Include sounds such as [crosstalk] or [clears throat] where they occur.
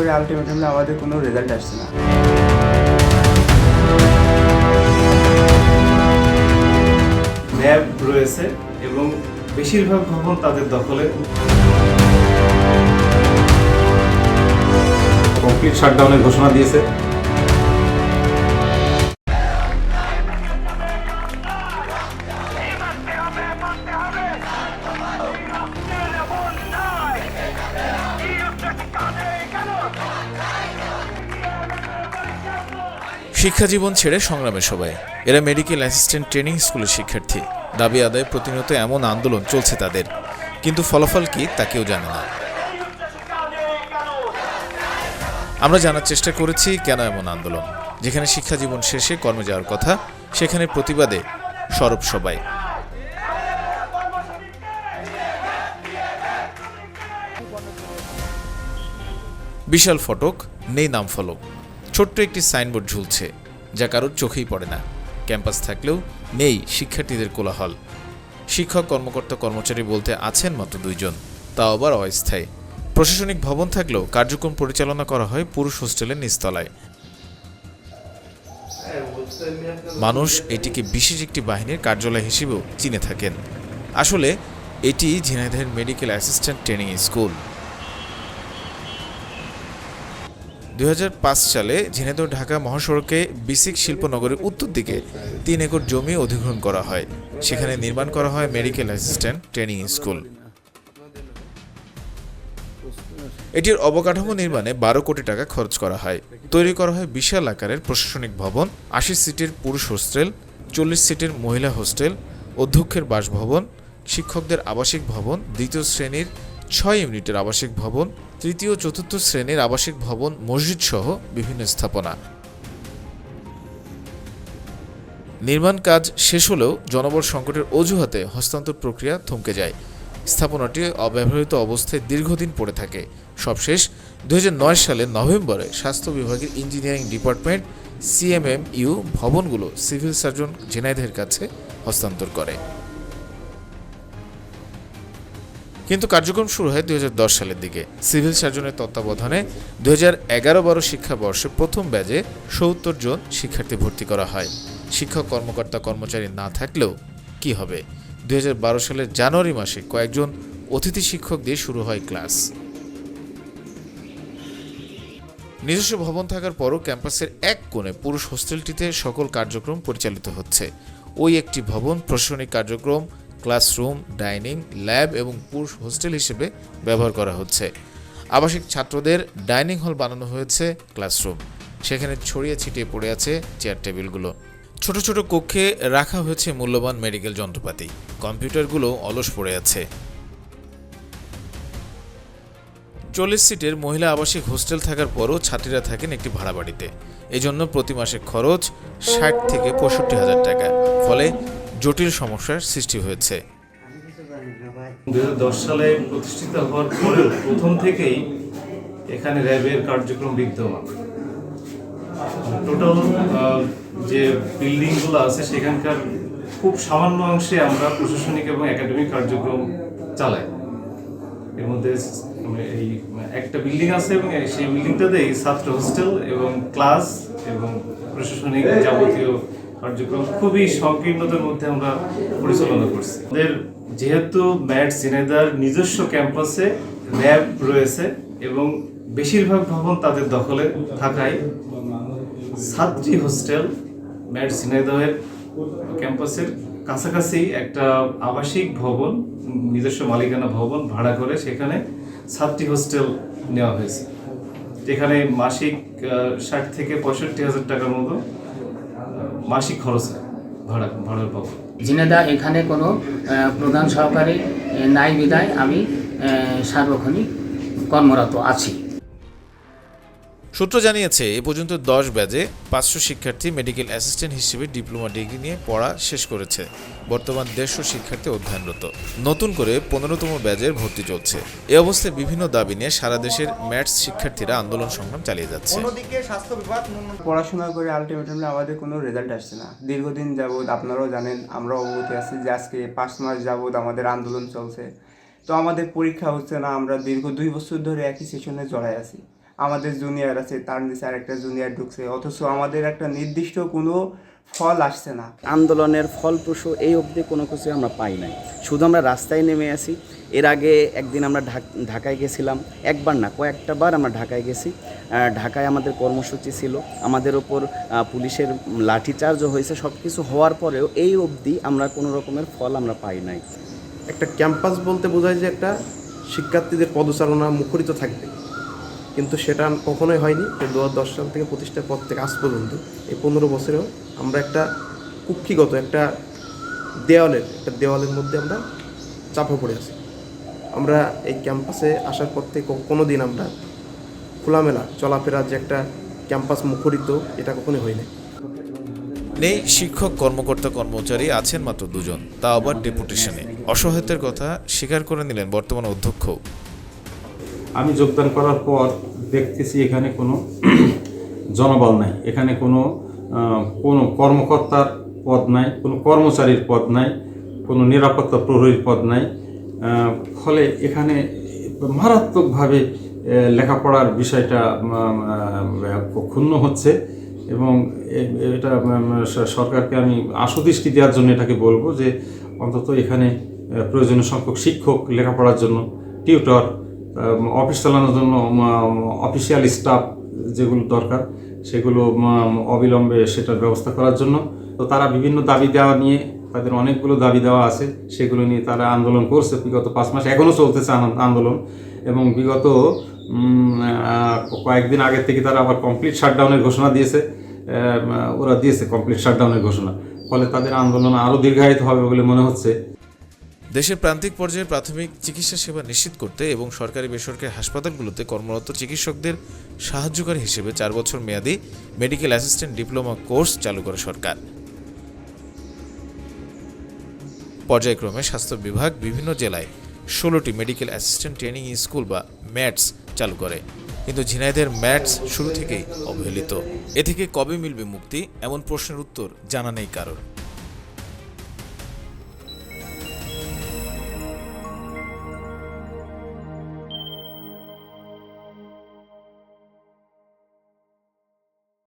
করে আলটিমেটামলি আমাদের কোনো রেজাল্ট আসছে না। ল্যাব রয়েছে এবং বেশিরভাগ ভবন তাদের দখলে। কমপ্লিট শাটডাউনের ঘোষণা দিয়েছে। শিক্ষা জীবন ছেড়ে সংগ্রামে সবাই। এরা মেডিকেল অ্যাসিস্ট্যান্ট ট্রেনিং স্কুলের শিক্ষার্থী। দাবি আদায় প্রতিনিয়ত এমন আন্দোলন চলছে তাদের। কিন্তু ফলাফল কি তা কেউ জানে না। আমরা জানার চেষ্টা করেছি কেন এমন আন্দোলন। যেখানে শিক্ষা জীবন শেষে কর্মে যাওয়ার কথা, সেখানে প্রতিবাদে সরব সবাই। বিশাল ফটক, নেই নাম ফলক ছোট্ট একটি সাইনবোর্ড ঝুলছে, যা কারোর চোখেই পড়ে না। ক্যাম্পাস থাকলেও নেই শিক্ষার্থীদের কোলাহল। শিক্ষক, কর্মকর্তা, কর্মচারী বলতে আছেন মাত্র দুইজন, তাও আবার অস্থায়ী। প্রশাসনিক ভবন থাকলেও কার্যক্রম পরিচালনা করা হয় পুরুষ হোস্টেলের নিচতলায়। মানুষ এটিকে বিশেষ একটি বাহিনীর কার্যালয় হিসেবেও চিনে থাকেন। আসলে এটি ঝিনাইদহের মেডিকেল অ্যাসিস্ট্যান্ট ট্রেনিং স্কুল। দুই হাজার পাঁচ সালে ঝিনাইদহ ঢাকা মহাসড়কে বিসিক শিল্পনগরের উত্তর দিকে তিন একর জমি অধিগ্রহণ করা হয়। সেখানে নির্মাণ করা হয় মেডিকেল অ্যাসিস্ট্যান্ট ট্রেনিং স্কুল। এটির অবকাঠামো নির্মাণে বারো কোটি টাকা খরচ করা হয়। তৈরি করা হয় বিশাল আকারের প্রশাসনিক ভবন, আশি সিটের পুরুষ হোস্টেল, চল্লিশ সিটের মহিলা হোস্টেল, অধ্যক্ষের বাসভবন, শিক্ষকদের আবাসিক ভবন, দ্বিতীয় শ্রেণির ছয় ইউনিটের আবাসিক ভবন, তৃতীয়, চতুর্থ শ্রেণির আবাসিক ভবন মসজিদ সহ বিভিন্ন স্থাপনা। নির্মাণ কাজ শেষ হলেও জনবল সংকটের অজুহাতে হস্তান্তর প্রক্রিয়া থমকে যায়। স্থাপনাটি অব্যবহৃত অবস্থায় দীর্ঘদিন পড়ে থাকে। সবশেষ, দুই হাজার নয় সালে নভেম্বরে স্বাস্থ্য বিভাগের ইঞ্জিনিয়ারিং ডিপার্টমেন্ট সিএমএম ইউ ভবনগুলো সিভিল সার্জন ঝিনাইদহের কাছে হস্তান্তর করে। কিন্তু কার্যক্রম শুরু হয় দুই হাজার দশ সালের দিকে। সিভিল সার্জনের তত্ত্বাবধানে দুই হাজার এগারো বারো শিক্ষাবর্ষে প্রথম ব্যাজে সত্তর জন শিক্ষার্থী ভর্তি করা হয়। শিক্ষক, কর্মকর্তা, কর্মচারী না থাকলেও কি হবে? দুই সালের জানুয়ারি মাসে কয়েকজন অতিথি শিক্ষক দিয়ে শুরু হয় ক্লাস। নিজস্ব ভবন থাকার পরও ক্যাম্পাসের এক কোণে পুরুষ হোস্টেলটিতে সকল কার্যক্রম পরিচালিত হচ্ছে। ওই একটি ভবন প্রশাসনিক কার্যক্রম ক্লাসরুম, ডাইনিং, ল্যাব এবং পুরুষ হোস্টেল হিসেবে ব্যবহার করা হচ্ছে। আবাসিক ছাত্রদের ডাইনিং হল বানানো হয়েছে ক্লাসরুম। সেখানে ছড়িয়ে ছিটিয়ে পড়ে আছে চেয়ার টেবিলগুলো। ছোট ছোট কক্ষে রাখা হয়েছে মূল্যবান মেডিকেল যন্ত্রপাতি। কম্পিউটারগুলো অলস পড়ে আছে। চল্লিশ সিটের মহিলা আবাসিক হোস্টেল থাকার পরও ছাত্রীরা থাকেন একটি ভাড়া বাড়িতে। এজন্য প্রতি মাসে খরচ ষাট থেকে পঁয়ষট্টি হাজার টাকা। ফলে জটিল সমস্যার সৃষ্টি হয়েছে। দুই সালে প্রতিষ্ঠিত হওয়ার পরেও প্রথম থেকেই এখানে র্যাবের কার্যক্রম বিদ্যমান। টোটাল যে বিল্ডিংগুলো আছে সেখানকার খুব সামান্য অংশে আমরা প্রশাসনিক এবং একাডেমিক কার্যক্রম চালাই। এর মধ্যে মানে এই একটা বিল্ডিং আছে এবং সেই বিল্ডিংটাতেই ছাত্র হোস্টেল এবং ক্লাস এবং প্রশাসনিক যাবতীয় কার্যক্রম খুবই সংকীর্ণতার মধ্যে আমরা পরিচালনা করছি। আমাদের যেহেতু ম্যাট সিনেদার নিজস্ব ক্যাম্পাসে ল্যাব রয়েছে এবং বেশিরভাগ ভবন তাদের দখলে থাকায় ছাত্রী হোস্টেল ম্যাট সিনেদারের ক্যাম্পাসের কাছাকাছি একটা আবাসিক ভবন, নিজস্ব মালিকানা ভবন ভাড়া করে সেখানে ছাত্রী হোস্টেল নেওয়া হয়েছে। যেখানে মাসিক ষাট থেকে পঁয়ষট্টি হাজার টাকার মতো মাসিক খরচ ভাড়া, ভাড়ার বাবদ। জিনেদা, এখানে কোনো প্রধান সহকারী নাই বিদায় আমি সার্বক্ষণিক কর্মরত আছি। সূত্র জানিয়েছে এ পর্যন্ত দশ ব্যাজে পাঁচশো শিক্ষার্থী মেডিকেল অ্যাসিস্ট্যান্ট হিসেবে ডিপ্লোমা ডিগ্রি নিয়ে পড়া শেষ করেছে। বর্তমান দেড়শো শিক্ষার্থী অধ্যয়নরত। নতুন করে পনেরোতম ব্যাজের ভর্তি চলছে। এ অবস্থায় বিভিন্ন দাবি নিয়ে সারা দেশের ম্যাথস শিক্ষার্থীরা আন্দোলন সংগ্রাম চালিয়ে যাচ্ছে। পড়াশোনা করে আলটিমেটামলি আমাদের কোনো রেজাল্ট আসছে না। দীর্ঘদিন যাবৎ আপনারাও জানেন আমরা অবগত আছি যে আজকে পাঁচ মাস যাবৎ আমাদের আন্দোলন চলছে। তো আমাদের পরীক্ষা হচ্ছে না আমরা দীর্ঘ দুই বছর ধরে একই সেশনে জড়াই আছি। আমাদের জুনিয়র আছে তার নিচে আরেকটা জুনিয়র ঢুকছে অথচ আমাদের একটা নির্দিষ্ট কোনো ফল আসছে না। আন্দোলনের ফলপ্রসূ এই অবধি কোনো কিছু আমরা পাই নাই। শুধু আমরা রাস্তায় নেমে আসি এর আগে একদিন আমরা ঢাক- ঢাকায় গেছিলাম একবার না কয়েকটা বার আমরা ঢাকায় গেছি। ঢাকায় আমাদের কর্মসূচি ছিল আমাদের ওপর পুলিশের লাঠিচার্জও হয়েছে সব কিছু হওয়ার পরেও এই অবধি আমরা কোনো রকমের ফল আমরা পাই নাই। একটা ক্যাম্পাস বলতে বোঝায় যে একটা শিক্ষার্থীদের পদচারণা মুখরিত থাকবে। কিন্তু সেটা কখনোই হয়নি দু দশ সাল থেকে প্রতিষ্ঠার পর থেকে আজ পর্যন্ত। এই পনেরো বছরেও আমরা একটা কুক্ষিগত, একটা দেওয়ালের একটা দেওয়ালের মধ্যে আমরা চাপা পড়ে আছি। আমরা এই ক্যাম্পাসে আসার পর থেকে কোনো দিন আমরা খোলামেলা চলাফেরার যে একটা ক্যাম্পাস মুখরিত, এটা কখনোই হয়নি। নেই, শিক্ষক, কর্মকর্তা, কর্মচারী আছেন মাত্র দুজন, তা আবার ডেপুটেশনে। অসহায়তার কথা স্বীকার করে নিলেন বর্তমান অধ্যক্ষ। আমি যোগদান করার পর দেখতেছি এখানে কোনো [clears throat] জনবল নাই। এখানে কোনো কোনো কর্মকর্তার পদ নাই, কোনো কর্মচারীর পদ নাই, কোনো নিরাপত্তা প্রহরীর পদ নাই। ফলে এখানে মারাত্মকভাবে লেখাপড়ার বিষয়টা ক্ষুণ্ণ হচ্ছে এবং এটা সরকারকে আমি আশুদৃষ্টি দেওয়ার জন্য এটাকে বলব যে অন্তত এখানে প্রয়োজনীয় সংখ্যক শিক্ষক লেখাপড়ার জন্য, টিউটর অফিস চালানোর জন্য অফিসিয়াল স্টাফ যেগুলো দরকার, সেগুলো অবিলম্বে সেটার ব্যবস্থা করার জন্য। তো তারা বিভিন্ন দাবি দেওয়া নিয়ে, তাদের অনেকগুলো দাবি দেওয়া আছে, সেগুলো নিয়ে তারা আন্দোলন করছে। বিগত পাঁচ মাস এখনও চলতেছে আন- আন্দোলন এবং বিগত কয়েকদিন আগের থেকে তারা আবার কমপ্লিট শাটডাউনের ঘোষণা দিয়েছে। ওরা দিয়েছে কমপ্লিট শাটডাউনের ঘোষণা। ফলে তাদের আন্দোলন আরও দীর্ঘায়িত হবে বলে মনে হচ্ছে। দেশের প্রান্তিক পর্যায়ে প্রাথমিক চিকিৎসা সেবা নিশ্চিত করতে এবং সরকারি বেসরকারি হাসপাতালগুলোতে কর্মরত চিকিৎসকদের সাহায্যকারী হিসেবে চার বছর মেয়াদী মেডিকেল অ্যাসিস্ট্যান্ট ডিপ্লোমা কোর্স চালু করে সরকার। পর্যায়ক্রমে স্বাস্থ্য বিভাগ বিভিন্ন জেলায় ষোলোটি মেডিকেল অ্যাসিস্ট্যান্ট ট্রেনিং স্কুল বা ম্যাটস চালু করে। কিন্তু ঝিনাইদের ম্যাটস শুরু থেকেই অবহেলিত। এ থেকে কবে মিলবে মুক্তি? এমন প্রশ্নের উত্তর জানা নেই কারোর।